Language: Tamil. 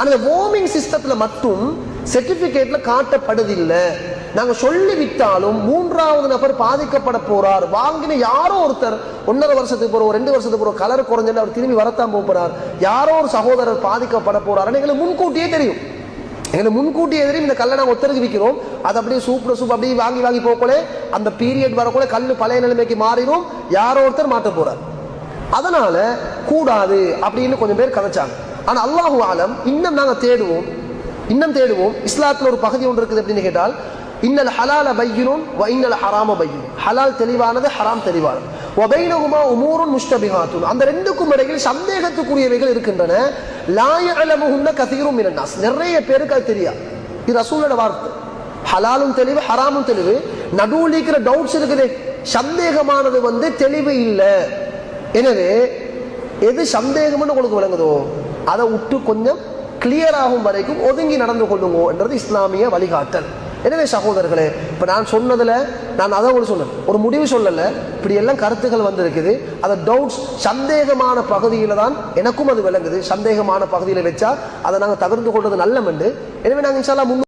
அந்த வார்மிங் சிஸ்டத்துல மட்டும் சர்டிபிகேட்ல காட்டப்படுதில்லை. நாங்க சொல்லி விட்டாலும் மூன்றாவது நபர் பாதிக்கப்பட போறார். வாங்கின யாரோ ஒருத்தர் ஒன்னரை வருஷத்துக்கு போறோம் ரெண்டு வருஷத்துக்கு போறோம் கலர் குறைஞ்சு அவர் திரும்பி வரத்தான் போக போறார். யாரோ ஒரு சகோதரர் பாதிக்கப்பட போறார். எங்களுக்கு முன்கூட்டியே தெரியும். எங்களுக்கு முன்கூட்டியே தெரியும். இந்த கல்லை நாங்கள் ஒத்தருக்கு விற்கிறோம் அது அப்படியே சூப்பர் சூப் அப்படியே வாங்கி வாங்கி போகக்கூட அந்த பீரியட் வரக்கூட கல் பழைய நிலைமைக்கு மாறிடும். யாரோ ஒருத்தர் மாட்ட போறார். அதனால கூடாது அப்படின்னு கொஞ்சம் பேர் கதைச்சாங்க. ஆனால் அல்லாஹு ஆலம் இன்னும் நாங்கள் தேடுவோம் இன்னும் தேடுவோம். இஸ்லாத்தில் ஒரு பகுதி ஒன்று இருக்குது அப்படின்னு கேட்டால் இன்னல் ஹலால பையினும் வ இன்னல் ஹராம பையும் ஹலால் தெளிவானது ஹராம் தெளிவானது. ஒபைனகுமா உமூரும் முஷ்டபிஹாத்துன். அந்த ரெண்டுக்கும் இடையில் சந்தேகத்துக்குரியவைகள் இருக்கின்றன. லாய லாயலமுகுன்ன கதீரும் இரண்டாஸ் நிறைய பேருக்கு அது தெரியாது. இது ரசூலோட வார்த்தை. ஹலாலும் தெளிவு ஹராமும் தெளிவு. நடுவில் இருக்கிற டவுட்ஸ் இருக்குது. சந்தேகமானது வந்து தெளிவு இல்லை. எனவே எது சந்தேகம்னு உங்களுக்கு விளங்குதோ? அதை விட்டு கொஞ்சம் கிளியர் ஆகும் வரைக்கும் ஒதுங்கி நடந்து கொள்ளுங்க என்றது இஸ்லாமிய வழிகாட்டல். எனவே சகோதரர்களே இப்ப நான் சொன்னதுல நான் அதை உங்களுக்கு சொன்னேன். ஒரு முடிவு சொல்லலை இப்படி எல்லாம் கருத்துக்கள் வந்திருக்குது. அதை டவுட்ஸ் சந்தேகமான பகுதியில தான் எனக்கும் அது விளங்குது. சந்தேகமான பகுதியில் வச்சா அதை நாங்க தவிர்த்து நல்ல மண்டு. எனவே நாங்கள் இன்ஷால்லா முன்